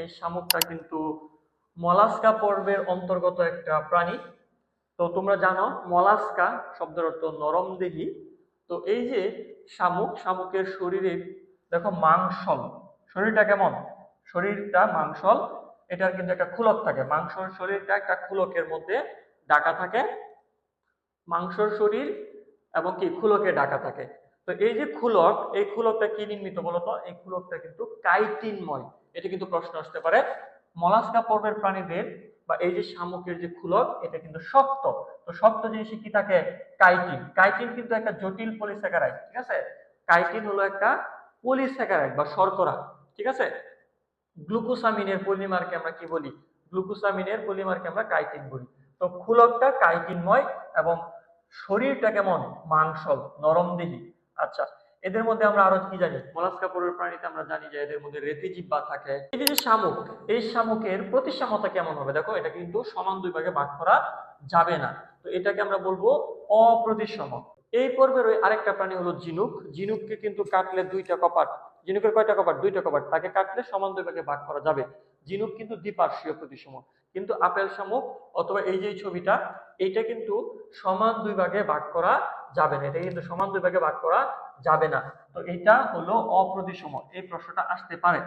এই শামুকটা কিন্তু মলাস্কা পর্বের অন্তর্গত একটা প্রাণী। তো তোমরা জানো, মলাস্কা শব্দের অর্থ নরম নরমদেহী তো এই যে শামুক, শামুকের শরীরে দেখো মাংসল। শরীরটা কেমন? শরীরটা মাংসল, এটার কিন্তু একটা খুলক থাকে। মাংসর শরীরটা একটা খুলকের মধ্যে ডাকা থাকে। মাংসর শরীর এবং কি? খুলকে ডাকা থাকে। তো এই যে খুলক, এই খুলকটা কি নির্মিত বলতো? এই খুলকটা কিন্তু কাইটিনময়। এটা কিন্তু প্রশ্ন আসতে পারে। মলাস্কা পর্বের প্রাণীদের বা এই যে শামুকের যে খুলক এটা কিন্তু শক্ত। তো শক্ত জিনিসে কি থাকে? কাইটিন। কাইটিন কিন্তু একটা জটিল পলিস্যাকারাইড, ঠিক আছে? কাইটিন হলো একটা পলিস্যাকারাইড বা শর্করা, ঠিক আছে? গ্লুকোসামিনের পলিমারকে আমরা কি বলি? গ্লুকোসামিনের পলিমারকে আমরা কাইটিন বলি। তো খুলকটা কাইটিনময় এবং শরীরটা কেমন? মাংসল নরমদেহী আচ্ছা এদের মধ্যে আমরা আরও কি জানি? মলাস্কা পরের প্রাণীতে আমরা জানি যে এদের মধ্যে রেতিজিব্বা থাকে। এই যে শামুক এই শামুকের প্রতিসামতা কেমন হবে? দেখো এটা কিন্তু সমান দুই ভাগে ভাগ করা যাবে না। তো এটাকে আমরা বলব অপ্রতিসম এই পর্বের ওই আরেকটা প্রাণী হলো ঝিনুক ঝিনুককে কিন্তু কাটলে দুইটা কপাট। জিনুকের কয়টা কপাট? দুইটা কপাট। তাকে কাটলে সমান দুই ভাগে ভাগ করা যাবে। ঝিনুক কিন্তু দ্বিপার্শ্বীয় প্রতিসম কিন্তু আপেল শামুক অথবা এই যে ছবিটা, এইটা কিন্তু সমান দুই ভাগে ভাগ করা যাবে না। এটা কিন্তু সমান দুই ভাগে ভাগ করা যাবে না। তো এটা হলো অপ্রতিসম এই প্রশ্নটা আসতে পারে।